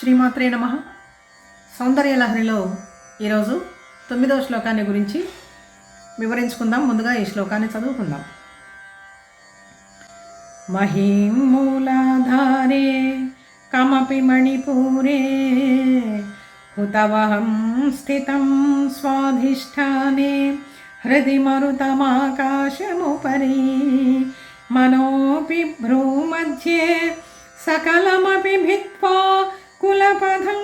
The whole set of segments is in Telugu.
శ్రీమాత్రే నమ. సౌందర్యలహరిలో ఈరోజు తొమ్మిదవ శ్లోకాన్ని గురించి వివరించుకుందాం. ముందుగా ఈ శ్లోకాన్ని చదువుకుందాం. మహీం మూలాధారే కమపి మణిపూరే హుతవహం స్థితం స్వాధిష్టానే హృది మరుతమాకాశముపరి మనోపి భ్రూమధ్యే సకలమపి భిత్వా कुलपथं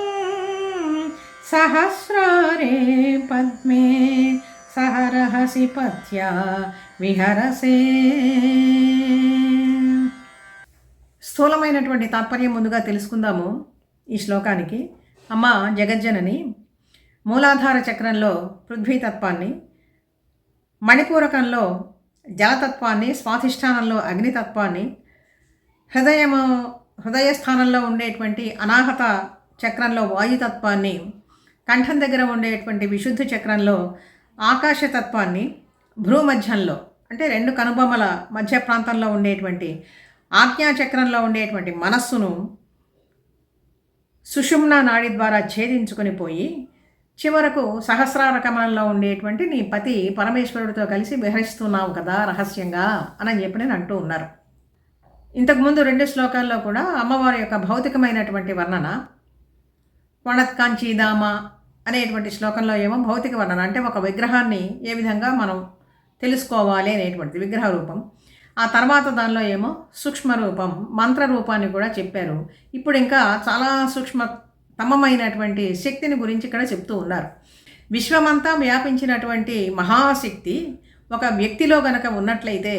सहस्रारे पद्मे सहरहसि पत्या విహరసే స్థూలమైనటువంటి తాత్పర్యం ముందుగా తెలుసుకుందాము ఈ శ్లోకానికి అమ్మ జగజ్జనని మూలాధార చక్రంలో పృథ్వీతత్వాన్ని మణిపూరకంలో జలతత్వాన్ని స్వాధిష్టానంలో అగ్నితత్వాన్ని హృదయము హృదయ స్థానంలో ఉండేటువంటి అనాహత చక్రంలో వాయుతత్వాన్ని కంఠం దగ్గర ఉండేటువంటి విశుద్ధ చక్రంలో ఆకాశతత్వాన్ని భ్రూమధ్యంలో అంటే రెండు కనుబొమ్మల మధ్య ప్రాంతంలో ఉండేటువంటి ఆజ్ఞాచక్రంలో ఉండేటువంటి మనస్సును సుషుమ్న నాడి ద్వారా ఛేదించుకొని పోయి చివరకు సహస్రార కమలంలో ఉండేటువంటి నీ పతి పరమేశ్వరుడితో కలిసి విహరిస్తున్నావు కదా రహస్యంగా అని చెప్పి నేను అంటూ ఉన్నారు. ఇంతకుముందు రెండు శ్లోకాల్లో కూడా అమ్మవారి యొక్క భౌతికమైనటువంటి వర్ణన వణత్కాంచీదామ అనేటువంటి శ్లోకంలో ఏమో భౌతిక వర్ణన అంటే ఒక విగ్రహాన్ని ఏ విధంగా మనం తెలుసుకోవాలి అనేటువంటిది విగ్రహ రూపం. ఆ తర్వాత దానిలో ఏమో సూక్ష్మ రూపం మంత్ర రూపాన్ని కూడా చెప్పారు. ఇప్పుడు ఇంకా చాలా సూక్ష్మ తమమైనటువంటి శక్తిని గురించి ఇక్కడ చెప్తూ ఉన్నారు. విశ్వమంతా వ్యాపించినటువంటి మహాశక్తి ఒక వ్యక్తిలో గనక ఉన్నట్లయితే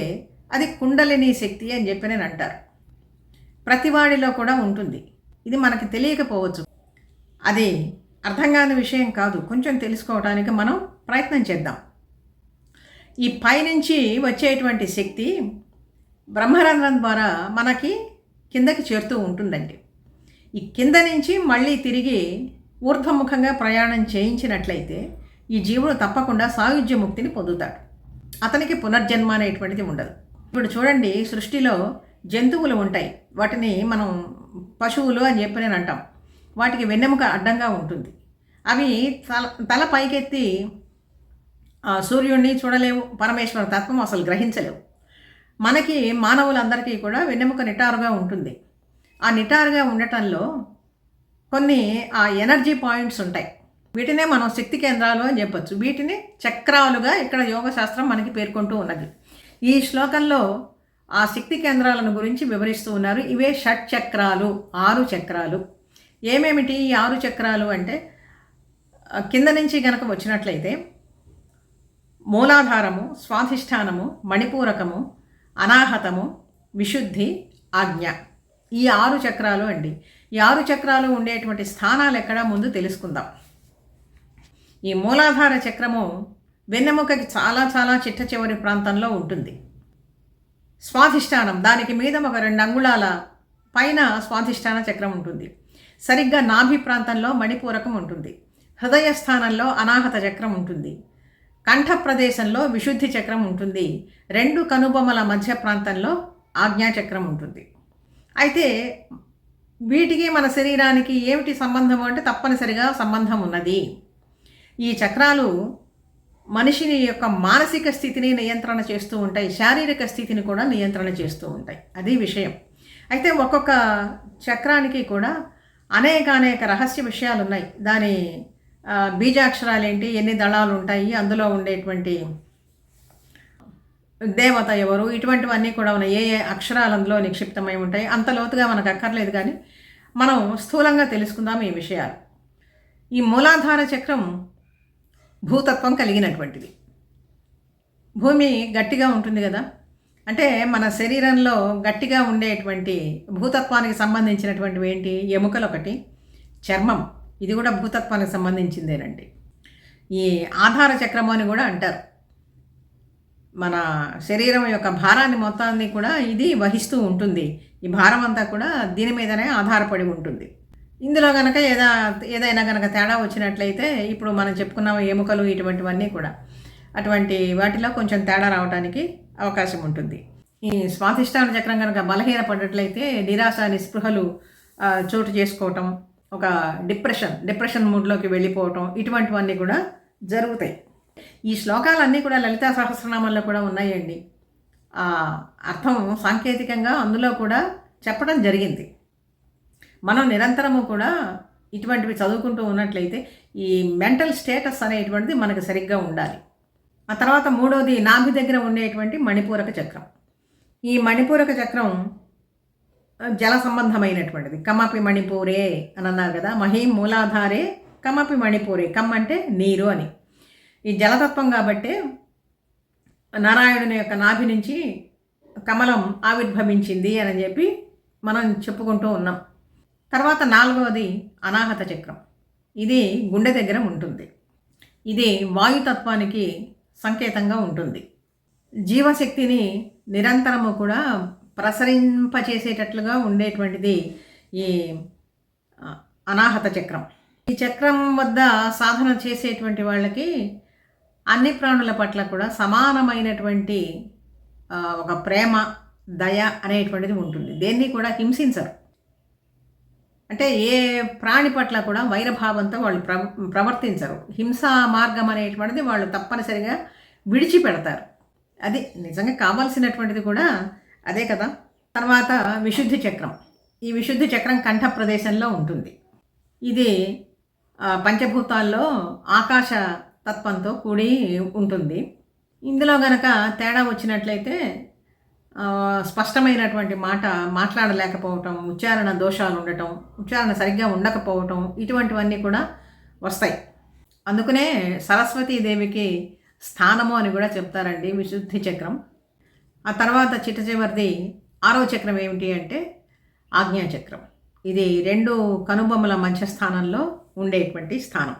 అది కుండలిని శక్తి అని చెప్పి నేను అంటారు. ప్రతివాడిలో కూడా ఉంటుంది. ఇది మనకి తెలియకపోవచ్చు. అది అర్థం కాని విషయం కాదు. కొంచెం తెలుసుకోవడానికి మనం ప్రయత్నం చేద్దాం. ఈ పైనుంచి వచ్చేటువంటి శక్తి బ్రహ్మరంధ్రం ద్వారా మనకి కిందకి చేరుతూ ఉంటుందండి. ఈ కింద నుంచి మళ్ళీ తిరిగి ఊర్ధ్వముఖంగా ప్రయాణం చేయించినట్లయితే ఈ జీవుడు తప్పకుండా సాయుధ్య ముక్తిని పొందుతాడు. అతనికి పునర్జన్మ అనేటువంటిది ఉండదు. ఇప్పుడు చూడండి సృష్టిలో జంతువులు ఉంటాయి. వాటిని మనం పశువులు అని చెప్పి నేను అంటాం. వాటికి వెన్నెముక అడ్డంగా ఉంటుంది. అవి తల తల పైకెత్తి ఆ సూర్యుడిని చూడలేవు పరమేశ్వర తత్వం అసలు గ్రహించలేవు. మనకి మానవులందరికీ కూడా వెన్నెముక నిటారుగా ఉంటుంది. ఆ నిటారుగా ఉండటంలో కొన్ని ఆ ఎనర్జీ పాయింట్స్ ఉంటాయి. వీటినే మనం శక్తి కేంద్రాలు అని చెప్పొచ్చు. వీటిని చక్రాలుగా ఇక్కడ యోగశాస్త్రం మనకి పేర్కొంటూ ఉన్నది. ఈ శ్లోకంలో ఆ శక్తి కేంద్రాలను గురించి వివరిస్తూ ఉన్నారు. ఇవే షట్ చక్రాలు ఆరు చక్రాలు. ఏమేమిటి ఈ ఆరు చక్రాలు అంటే కింద నుంచి గనక వచ్చినట్లయితే మూలాధారము స్వాధిష్టానము మణిపూరకము అనాహతము విశుద్ధి ఆజ్ఞ. ఈ ఆరు చక్రాలు అండి. ఈ ఆరు చక్రాలు ఉండేటువంటి స్థానాలు ఎక్కడ ముందు తెలుసుకుందాం. ఈ మూలాధార చక్రము వెన్నెముకకి చాలా చాలా చిట్ట చివరి ప్రాంతంలో ఉంటుంది. స్వాధిష్టానం దానికి మీద ఒక రెండు అంగుళాల పైన స్వాధిష్టాన చక్రం ఉంటుంది. సరిగ్గా నాభి ప్రాంతంలో మణిపూరకం ఉంటుంది. హృదయ స్థానంలో అనాహత చక్రం ఉంటుంది. కంఠ ప్రదేశంలో విశుద్ధి చక్రం ఉంటుంది. రెండు కనుబొమ్మల మధ్య ప్రాంతంలో ఆజ్ఞాచక్రం ఉంటుంది. అయితే వీటికి మన శరీరానికి ఏమిటి సంబంధం అంటే తప్పనిసరిగా సంబంధం ఉన్నది. ఈ చక్రాలు మనిషిని యొక్క మానసిక స్థితిని నియంత్రణ చేస్తూ ఉంటాయి శారీరక స్థితిని కూడా నియంత్రణ చేస్తూ ఉంటాయి. అది విషయం. అయితే ఒక్కొక్క చక్రానికి కూడా అనేక అనేక రహస్య విషయాలు ఉన్నాయి. దాని బీజాక్షరాలు ఏంటి ఎన్ని దళాలు ఉంటాయి అందులో ఉండేటువంటి దేవత ఎవరు ఇటువంటివన్నీ కూడా ఉన్నాయి. ఏ ఏ అక్షరాలు అందులో నిక్షిప్తమై ఉంటాయి. అంత లోతుగా మనకు అక్కర్లేదు కానీ మనం స్థూలంగా తెలుసుకుందాం ఈ విషయాలు. ఈ మూలాధార చక్రం భూతత్వం కలిగినటువంటిది. భూమి గట్టిగా ఉంటుంది కదా? అంటే మన శరీరంలో గట్టిగా ఉండేటువంటి భూతత్వానికి సంబంధించినటువంటివి ఏంటి? ఎముకలు ఒకటి చర్మం. ఇది కూడా భూతత్వానికి సంబంధించిందేనండి. ఈ ఆధార చక్రము అని కూడా అంటారు. మన శరీరం యొక్క భారాన్ని మొత్తాన్ని కూడా ఇది వహిస్తూ ఉంటుంది. ఈ భారం అంతా కూడా దీని మీదనే ఆధారపడి ఉంటుంది. ఇందులో కనుక ఏదా ఏదైనా కనుక తేడా వచ్చినట్లయితే ఇప్పుడు మనం చెప్పుకున్నాం ఎముకలు ఇటువంటివన్నీ కూడా. అటువంటి వాటిలో కొంచెం తేడా రావడానికి అవకాశం ఉంటుంది. ఈ స్వాతిష్టాన చక్రం కనుక బలహీనపడినట్లయితే నిరాశ నిస్పృహలు చోటు చేసుకోవటం ఒక డిప్రెషన్ డిప్రెషన్ మూడ్లోకి వెళ్ళిపోవటం ఇటువంటివన్నీ కూడా జరుగుతాయి. ఈ శ్లోకాలన్నీ కూడా లలితా సహస్రనామంలో కూడా ఉన్నాయండి. అర్థం సాంకేతికంగా అందులో కూడా చెప్పడం జరిగింది. మనం నిరంతరము కూడా ఇటువంటివి చదువుకుంటూ ఉన్నట్లయితే ఈ మెంటల్ స్టేటస్ అనేటువంటిది మనకు సరిగ్గా ఉండాలి. ఆ తర్వాత మూడవది నాభి దగ్గర ఉండేటువంటి మణిపూరక చక్రం. ఈ మణిపూరక చక్రం జల సంబంధమైనటువంటిది. కమపి మణిపూరే అని అన్నారు కదా మహీం మూలాధారే కమపి మణిపూరే. కమ్ అంటే నీరు అని. ఈ జలతత్వం కాబట్టి నారాయణుని యొక్క నాభి నుంచి కమలం ఆవిర్భవించింది అని చెప్పి మనం చెప్పుకుంటూ ఉన్నాం. తర్వాత నాలుగవది అనాహత చక్రం. ఇది గుండె దగ్గర ఉంటుంది. ఇది వాయుతత్వానికి సంకేతంగా ఉంటుంది. జీవశక్తిని నిరంతరము కూడా ప్రసరింపచేసేటట్లుగా ఉండేటువంటిది ఈ అనాహత చక్రం. ఈ చక్రం వద్ద సాధన చేసేటువంటి వాళ్ళకి అన్ని ప్రాణుల పట్ల కూడా సమానమైనటువంటి ఒక ప్రేమ దయ అనేటువంటిది ఉంటుంది. దేన్ని కూడా హింసించరు. అంటే ఏ ప్రాణి పట్ల కూడా వైరభావంతో వాళ్ళు ప్ర ప్రవర్తించరు. హింసా మార్గం అనేటువంటిది వాళ్ళు తప్పనిసరిగా విడిచిపెడతారు. అది నిజంగా కావాల్సినటువంటిది కూడా అదే కదా. తర్వాత విశుద్ధి చక్రం. ఈ విశుద్ధి చక్రం కంఠ ప్రదేశంలో ఉంటుంది. ఇది పంచభూతాల్లో ఆకాశ తత్వంతో కూడి ఉంటుంది. ఇందులో గనక తేడా వచ్చినట్లయితే స్పష్టమైనటువంటి మాట మాట్లాడలేకపోవటం ఉచ్చారణ దోషాలు ఉండటం ఉచ్చారణ సరిగ్గా ఉండకపోవటం ఇటువంటివన్నీ కూడా వస్తాయి. అందుకనే సరస్వతీదేవికి స్థానము అని కూడా చెప్తారండి విశుద్ధి చక్రం. ఆ తర్వాత చిట్ట చివరిది ఆరో చక్రం ఏమిటి అంటే ఆజ్ఞాచక్రం ఇది రెండు కనుబొమ్మల మధ్య స్థానంలో ఉండేటువంటి స్థానం.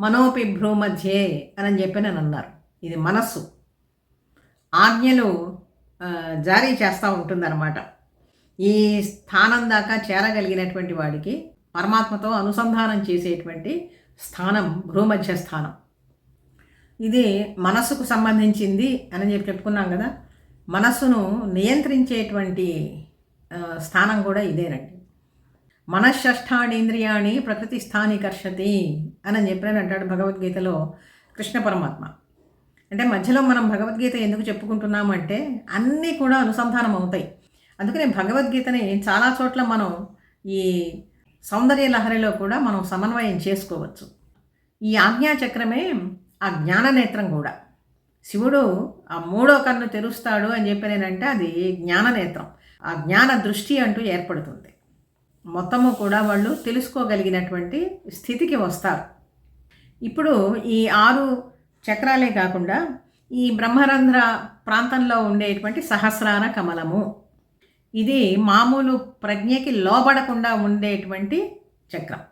మనోపి భ్రూమధ్యే అని చెప్పి నేను అన్నారు. ఇది మనస్సు. ఆజ్ఞలు జారీ చేస్తూ ఉంటుందన్నమాట. ఈ స్థానం దాకా చేరగలిగినటువంటి వాడికి పరమాత్మతో అనుసంధానం చేసేటువంటి స్థానం భూమధ్య స్థానం. ఇది మనస్సుకు సంబంధించింది అని చెప్పి చెప్పుకున్నాం కదా. మనస్సును నియంత్రించేటువంటి స్థానం కూడా ఇదేనండి. మనశ్షష్టాడీంద్రియాణి ప్రకృతి స్థానికర్షతి అని చెప్పిన అంటాడు భగవద్గీతలో కృష్ణ పరమాత్మ. అంటే మధ్యలో మనం భగవద్గీత ఎందుకు చెప్పుకుంటున్నామంటే అన్నీ కూడా అనుసంధానం అవుతాయి. అందుకనే భగవద్గీతని చాలా చోట్ల మనం ఈ సౌందర్య లహరిలో కూడా మనం సమన్వయం చేసుకోవచ్చు. ఈ ఆజ్ఞాచక్రమే ఆ జ్ఞాననేత్రం కూడా. శివుడు ఆ మూడో కన్ను తెరుస్తాడు అని చెప్పి నేనంటే అది జ్ఞాననేత్రం ఆ జ్ఞాన దృష్టి అంటూ ఏర్పడుతుంది. మొత్తము కూడా వాళ్ళు తెలుసుకోగలిగినటువంటి స్థితికి వస్తారు. ఇప్పుడు ఈ ఆరు చక్రాలే కాకుండా ఈ బ్రహ్మరంధ్ర ప్రాంతంలో ఉండేటువంటి సహస్రార కమలము. ఇది మామూలు ప్రజ్ఞకి లోబడకుండా ఉండేటువంటి చక్రం.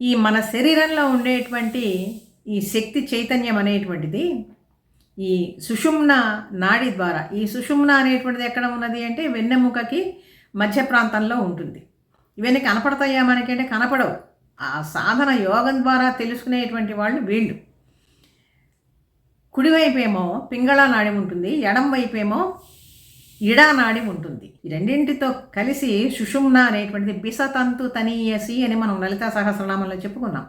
ఈ మన శరీరంలో ఉండేటువంటి ఈ శక్తి చైతన్యం అనేటువంటిది ఈ సుషుమ్న నాడి ద్వారా ఈ సుషుమ్న అనేటువంటిది ఎక్కడ ఉన్నది అంటే వెన్నెముకకి మధ్య ప్రాంతంలో ఉంటుంది. ఇవన్నీ కనపడతాయా మనకంటే కనపడవు. ఆ సాధన యోగం ద్వారా తెలుసుకునేటువంటి వాళ్ళు వీళ్ళు. కుడివైపేమో పింగళ నాడి ఉంటుంది ఎడం వైపేమో ఇడా నాడి ఉంటుంది. ఈ రెండింటితో కలిసి సుషుమ్న అనేటువంటిది బిసతంతు తనీయసి అని మనం లలితా సహస్రనామంలో చెప్పుకున్నాం.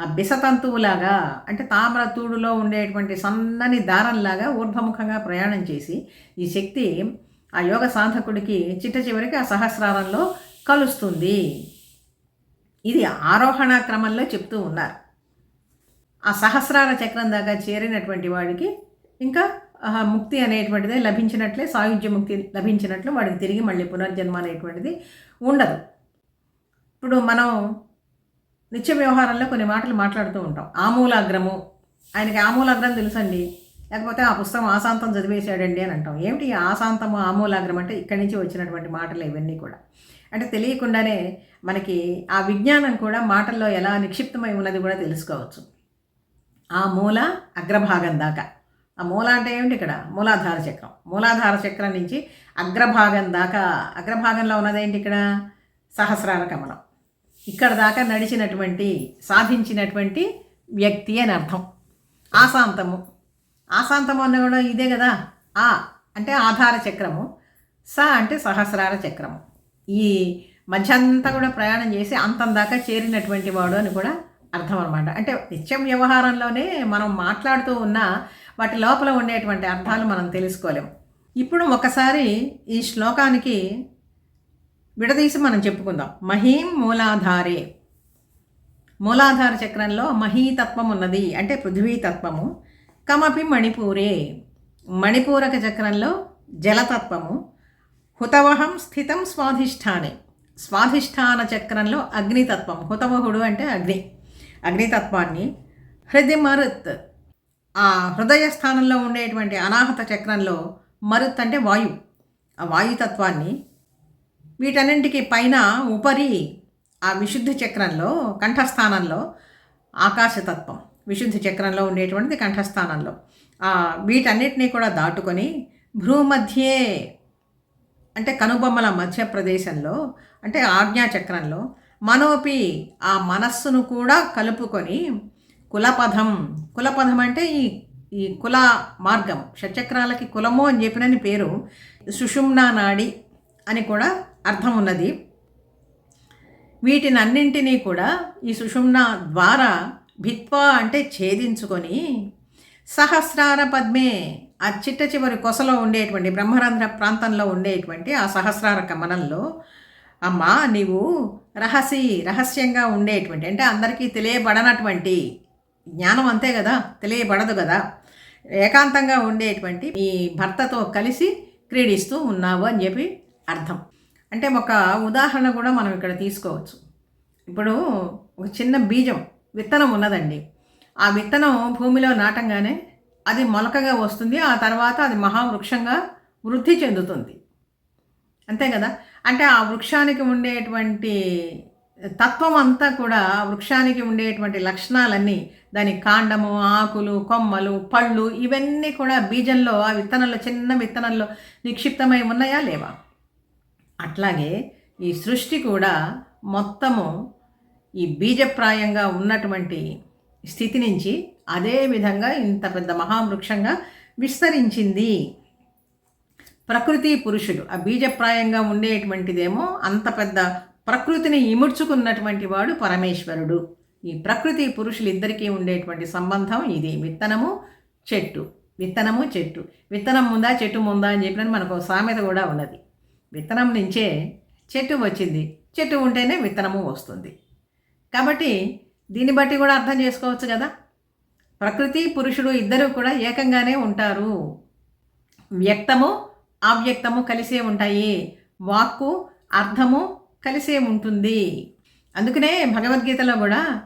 ఆ బిసతంతువులాగా అంటే తామ్రతూడులో ఉండేటువంటి సన్నని దారంలాగా ఊర్ధ్వముఖంగా ప్రయాణం చేసి ఈ శక్తి ఆ యోగ సాధకుడికి చిట్ట చివరికి ఆ సహస్రారంలో కలుస్తుంది. ఇది ఆరోహణ క్రమంలో చెప్తూ ఉన్నారు. ఆ సహస్రార చక్రం దాకా చేరినటువంటి వాడికి ఇంకా ముక్తి అనేటువంటిదే లభించినట్లే సాయుధ్య ముక్తి లభించినట్లు వాడికి తిరిగి మళ్ళీ పునర్జన్మ అనేటువంటిది ఉండదు. ఇప్పుడు మనం నిత్య వ్యవహారంలో కొన్ని మాటలు మాట్లాడుతూ ఉంటాం. ఆమూలాగ్రము. ఆయనకి ఆమూలాగ్రం తెలుసండి? లేకపోతే ఆ పుస్తకం ఆశాంతం చదివేశాడండి అని అంటాం. ఏమిటి ఆశాంతము ఆమూలాగ్రం అంటే ఇక్కడి నుంచి వచ్చినటువంటి మాటలు ఇవన్నీ కూడా? అంటే తెలియకుండానే మనకి ఆ విజ్ఞానం కూడా మాటల్లో ఎలా నిక్షిప్తమై ఉన్నది కూడా తెలుసుకోవచ్చు. ఆ మూల అగ్రభాగం దాకా. ఆ మూల అంటే ఏమిటి ఇక్కడ? మూలాధార చక్రం. మూలాధార చక్రం నుంచి అగ్రభాగం దాకా అగ్రభాగంలో ఉన్నదేంటి ఇక్కడ? సహస్రార కమలం. ఇక్కడ దాకా నడిచినటువంటి సాధించినటువంటి వ్యక్తి అని అర్థం. ఆశాంతము. ఆశాంతము అన్న కూడా ఇదే కదా? ఆ అంటే ఆధార చక్రము. స అంటే సహస్రార చక్రము. ఈ మధ్య అంతా కూడా ప్రయాణం చేసి అంతం దాకా చేరినటువంటి వాడు అని కూడా అర్థం అనమాట అంటే నిత్యం వ్యవహారంలోనే మనం మాట్లాడుతూ ఉన్న వాటి లోపల ఉండేటువంటి అర్థాలు మనం తెలుసుకోలేం. ఇప్పుడు ఒకసారి ఈ శ్లోకానికి విడదీసి మనం చెప్పుకుందాం. మహీం మూలాధారే. మూలాధార చక్రంలో మహీతత్వం ఉన్నది అంటే పృథ్వీతత్వము. కమపి మణిపూరే. మణిపూరక చక్రంలో జలతత్వము. హుతవహం స్థితం స్వాధిష్టానే స్వాధిష్టాన చక్రంలో అగ్నితత్వం. హుతవహుడు అంటే అగ్ని. అగ్నితత్వాన్ని హృది మరుత్ ఆ హృదయ స్థానంలో ఉండేటువంటి అనాహత చక్రంలో మరుత్ అంటే వాయు. ఆ వాయుతత్వాన్ని వీటన్నింటికి పైన ఉపరి ఆ విశుద్ధి చక్రంలో కంఠస్థానంలో ఆకాశతత్వం. విశుద్ధి చక్రంలో ఉండేటువంటిది కంఠస్థానంలో. వీటన్నిటినీ కూడా దాటుకొని భ్రూమధ్యే అంటే కనుబొమ్మల మధ్య ప్రదేశంలో అంటే ఆజ్ఞాచక్రంలో మనోపి ఆ మనస్సును కూడా కలుపుకొని కులపథం. కులపథం అంటే ఈ ఈ కుల మార్గం. షట్చక్రాలకి కులము అని చెప్పినని పేరు సుషుమ్నా నాడి అని కూడా అర్థం ఉన్నది. వీటినన్నింటినీ కూడా ఈ సుషుమ్న ద్వారా భిత్వా అంటే ఛేదించుకొని సహస్రార పద్మే ఆ చిట్ట చివరి కొసలో ఉండేటువంటి బ్రహ్మరంధ్ర ప్రాంతంలో ఉండేటువంటి ఆ సహస్రార కమనంలో అమ్మా నీవు రహసి రహస్యంగా ఉండేటువంటి అంటే అందరికీ తెలియబడనటువంటి జ్ఞానం అంతే కదా తెలియబడదు కదా. ఏకాంతంగా ఉండేటువంటి మీ భర్తతో కలిసి క్రీడిస్తూ ఉన్నావు అని చెప్పి అర్థం. అంటే ఒక ఉదాహరణ కూడా మనం ఇక్కడ తీసుకోవచ్చు. ఇప్పుడు ఒక చిన్న బీజం విత్తనం ఉన్నదండి. ఆ విత్తనం భూమిలో నాటంగానే అది మొలకగా వస్తుంది ఆ తర్వాత అది మహావృక్షంగా వృద్ధి చెందుతుంది. అంతే కదా? అంటే ఆ వృక్షానికి ఉండేటువంటి తత్వం అంతా కూడా వృక్షానికి ఉండేటువంటి లక్షణాలన్నీ దాని కాండము ఆకులు కొమ్మలు పళ్ళు ఇవన్నీ కూడా బీజంలో ఆ విత్తనంలో చిన్న విత్తనంలో నిక్షిప్తమై ఉన్నాయా లేవా? అట్లాగే ఈ సృష్టి కూడా మొత్తము ఈ బీజప్రాయంగా ఉన్నటువంటి స్థితి నుంచి అదే విధంగా ఇంత పెద్ద మహావృక్షంగా విస్తరించింది. ప్రకృతి పురుషుడు. ఆ బీజప్రాయంగా ఉండేటువంటిదేమో అంత పెద్ద ప్రకృతిని ఇముడ్చుకున్నటువంటి వాడు పరమేశ్వరుడు. ఈ ప్రకృతి పురుషులు ఇద్దరికీ ఉండేటువంటి సంబంధం ఇది. విత్తనము చెట్టు. విత్తనము చెట్టు. విత్తనం ముందా చెట్టు ముందా అని చెప్పిన మనకు సామెత కూడా ఉన్నది. విత్తనం నుంచే చెట్టు వచ్చింది. చెట్టు ఉంటేనే విత్తనము వస్తుంది. కాబట్టి దీన్ని బట్టి కూడా అర్థం చేసుకోవచ్చు కదా. ప్రకృతి పురుషుడు ఇద్దరు కూడా ఏకంగానే ఉంటారు. వ్యక్తము అవ్యక్తము కలిసే ఉంటాయి. వాక్కు అర్థము కలిసే ఉంటుంది. అందుకనే భగవద్గీతలో కూడా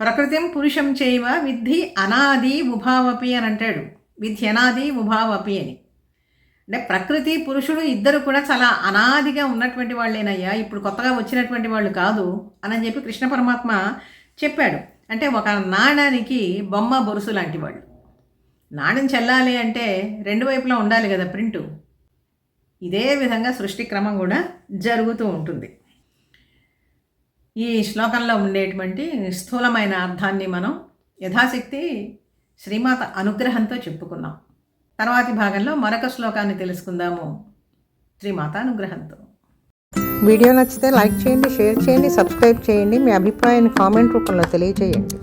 ప్రకృతిం పురుషం చేయవ విద్ధి అనాది ఉభావపి అని అంటాడు. విద్ధి అనాది ఉభావపి అని. అంటే ప్రకృతి పురుషుడు ఇద్దరు కూడా చాలా అనాదిగా ఉన్నటువంటి వాళ్ళేనయ్యా. ఇప్పుడు కొత్తగా వచ్చినటువంటి వాళ్ళు కాదు అని చెప్పి కృష్ణ పరమాత్మ చెప్పాడు. అంటే ఒక నాణానికి బొమ్మ బొరుసు లాంటి వాళ్ళు. నాణ్యం చెల్లాలి అంటే రెండు వైపులా ఉండాలి కదా ప్రింటు. ఇదే విధంగా సృష్టి క్రమం కూడా జరుగుతూ ఉంటుంది. ఈ శ్లోకంలో ఉండేటువంటి స్థూలమైన అర్థాన్ని మనం యథాశక్తి శ్రీమాత అనుగ్రహంతో చెప్పుకున్నాం. తర్వాతి భాగంలో మరొక శ్లోకాన్ని తెలుసుకుందాము. శ్రీమాత అనుగ్రహంతో. వీడియో నచ్చితే లైక్ చేయండి షేర్ చేయండి సబ్స్క్రైబ్ చేయండి. మీ అభిప్రాయాన్ని కామెంట్ రూపంలో తెలియజేయండి